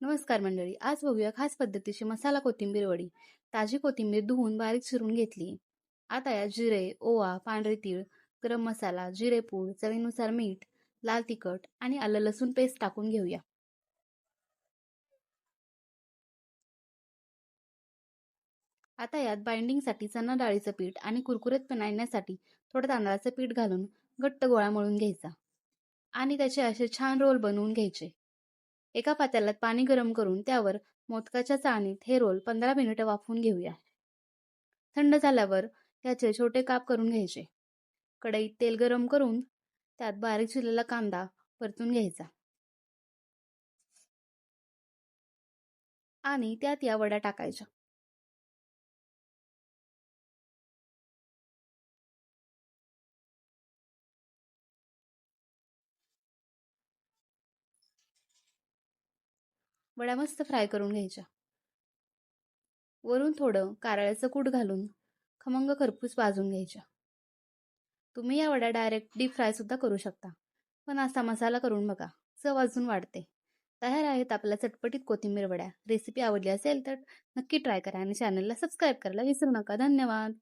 नमस्कार मंडळी आज बघूया खास पद्धतीची मसाला कोथिंबीर वडी. ताजी कोथिंबीर धुवून बारीक चिरून घेतली. आता या जिरे ओवा पांढरे तीळ गरम मसाला जिरेपूड चवीनुसार मीठ लाल तिखट आणि आलं लसूण पेस्ट टाकून घेऊया. आता यात बाइंडिंगसाठी चणा डाळीचं पीठ आणि कुरकुरीतपणा येण्यासाठी थोडं तांदळाचं पीठ घालून घट्ट गोळा मळून घ्यायचा. आणि त्याचे असे छान रोल बनवून घ्यायचे. एका पातेल्यात पाणी गरम करून त्यावर मोदकाच्या चाळणीत हे रोल पंधरा मिनिटं वाफवून घेऊया. थंड झाल्यावर याचे छोटे काप करून घ्यायचे. कढईत तेल गरम करून त्यात बारीक चिरलेला कांदा परतून घ्यायचा. आणि त्यात या वड्या टाकायच्या. वड्या मस्त फ्राय करून घ्यायच्या. वरून थोडं कारळ्याचं कूट घालून खमंग खरपूस भाजून घ्यायच्या. तुम्ही या वड्या डायरेक्ट डीप फ्रायसुद्धा करू शकता. पण असा मसाला करून बघा चव अजून वाढते. तयार आहेत आपल्या चटपटीत कोथिंबीर वड्या. रेसिपी आवडली असेल तर नक्की ट्राय करा आणि चॅनलला सबस्क्राईब करायला विसरू नका. धन्यवाद!